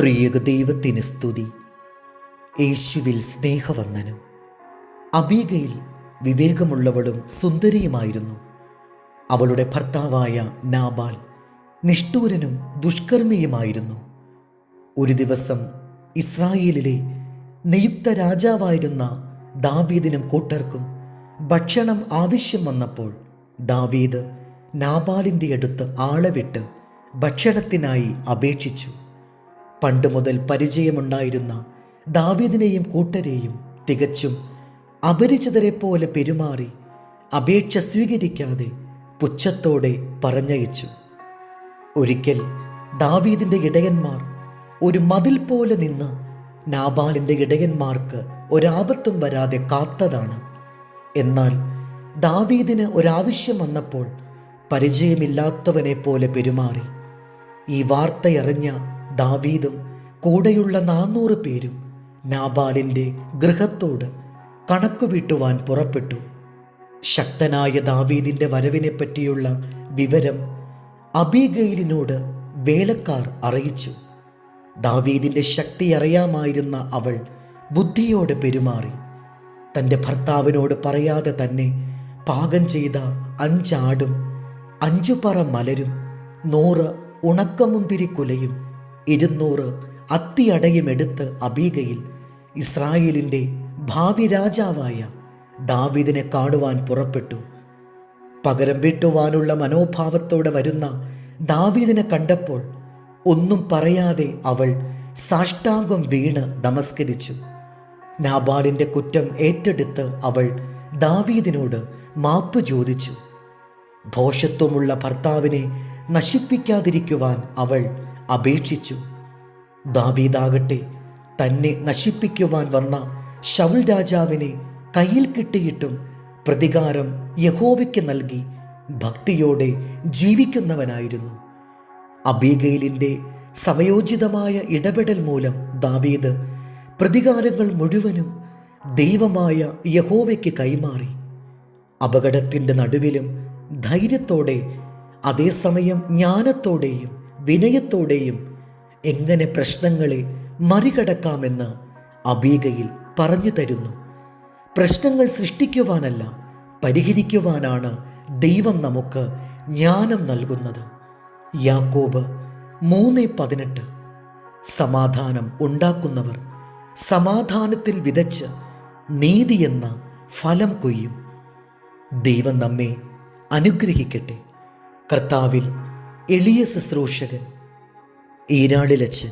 ത്രിയക ദൈവത്തിന് സ്തുതി. യേശുവിൽ സ്നേഹവന്ദനം. അബീഗയിൽ വിവേകമുള്ളവളും സുന്ദരിയുമായിരുന്നു. അവളുടെ ഭർത്താവായ നാബാൽ നിഷ്ഠൂരനും ദുഷ്കർമ്മിയുമായിരുന്നു. ഒരു ദിവസം ഇസ്രായേലിലെ നിയുക്ത രാജാവായിരുന്ന ദാവീദിനും കൂട്ടർക്കും ഭക്ഷണം ആവശ്യം വന്നപ്പോൾ ദാവീദ് നാബാലിന്റെ അടുത്ത് ആളെ വിട്ട് ഭക്ഷണത്തിനായി അപേക്ഷിച്ചു. പണ്ട് മുതൽ പരിചയമുണ്ടായിരുന്ന ദാവീദിനെയും കൂട്ടരെയും തികച്ചും അപരിചിതരെ പോലെ പെരുമാറി അപേക്ഷ സ്വീകരിക്കാതെ പുച്ഛത്തോടെ പറഞ്ഞയച്ചു. ഒരിക്കൽ ദാവീദിന്റെ ഇടയന്മാർ ഒരു മതിൽ പോലെ നിന്ന് നാബാലിന്റെ ഇടയന്മാർക്ക് ഒരാപത്തും വരാതെ കാത്തതാണ്. എന്നാൽ ദാവീദിന് ഒരാവശ്യം വന്നപ്പോൾ പരിചയമില്ലാത്തവനെ പോലെ പെരുമാറി. ഈ വാർത്തയറിഞ്ഞ ദാവീദും കൂടെയുള്ള നാനൂറ് പേരും നാബാലിന്റെ ഗൃഹത്തോട് കണക്കുവിട്ടുവാൻ പുറപ്പെട്ടു. ശക്തനായ ദാവീദിന്റെ വരവിനെ പറ്റിയുള്ള വിവരം അബീഗയിലിനോട് വേലക്കാർ അറിയിച്ചു. ദാവീദിന്റെ ശക്തി അറിയാമായിരുന്ന അവൾ ബുദ്ധിയോടെ പെരുമാറി. തന്റെ ഭർത്താവിനോട് പറയാതെ തന്നെ പാകം ചെയ്ത അഞ്ചാടും അഞ്ചു പറ മലരും നൂറ് ഉണക്കമുന്തിരിക്കുലയും ഇരുന്നൂറ് അത്തിയടയും എടുത്ത് അബീഗയിൽ ഇസ്രായേലിന്റെ ഭാവി രാജാവായ ദാവീദിനെ കാണുവാൻ പുറപ്പെട്ടു. പകരം വീട്ടുവാനുള്ള മനോഭാവത്തോടെ വരുന്ന ദാവീദിനെ കണ്ടപ്പോൾ ഒന്നും പറയാതെ അവൾ സാഷ്ടാംഗം വീണ് നമസ്കരിച്ചു. നാബാലിന്റെ കുറ്റം ഏറ്റെടുത്ത് അവൾ ദാവീദിനോട് മാപ്പ് ചോദിച്ചു. ഭോഷത്വമുള്ള ഭർത്താവിനെ നശിപ്പിക്കാതിരിക്കുവാൻ അവൾ അപേക്ഷിച്ചു. ദാവീദാകട്ടെ തന്നെ നശിപ്പിക്കുവാൻ വന്ന ശൗൽ രാജാവിനെ കയ്യിൽ കിട്ടിയിട്ടും പ്രതികാരം യഹോവയ്ക്ക് നൽകി ഭക്തിയോടെ ജീവിക്കുന്നവനായിരുന്നു. അബീഗയിലിന്റെ സമയോചിതമായ ഇടപെടൽ മൂലം ദാവീദ് പ്രതികാരങ്ങൾ മുഴുവനും ദൈവമായ യഹോവയ്ക്ക് കൈമാറി. അപകടത്തിന്റെ നടുവിലും ധൈര്യത്തോടെ അതേസമയം ജ്ഞാനത്തോടെയും വിനയത്തോടെയും എങ്ങനെ പ്രശ്നങ്ങളെ മറികടക്കാമെന്ന് അബീഗയിൽ പറഞ്ഞു തരുന്നു. പ്രശ്നങ്ങൾ സൃഷ്ടിക്കുവാനല്ല പരിഹരിക്കുവാനാണ് ദൈവം നമുക്ക് ജ്ഞാനം നൽകുന്നത്. യാക്കോബ് മൂന്ന് പതിനെട്ട്. സമാധാനം ഉണ്ടാക്കുന്നവർ സമാധാനത്തിൽ വിതച്ച് നീതി എന്ന ഫലം കൊയ്യും. ദൈവം നമ്മെ അനുഗ്രഹിക്കട്ടെ. കർത്താവിൽ എളിയ ശുശ്രൂഷകൻ ഈരാളിലച്ചൻ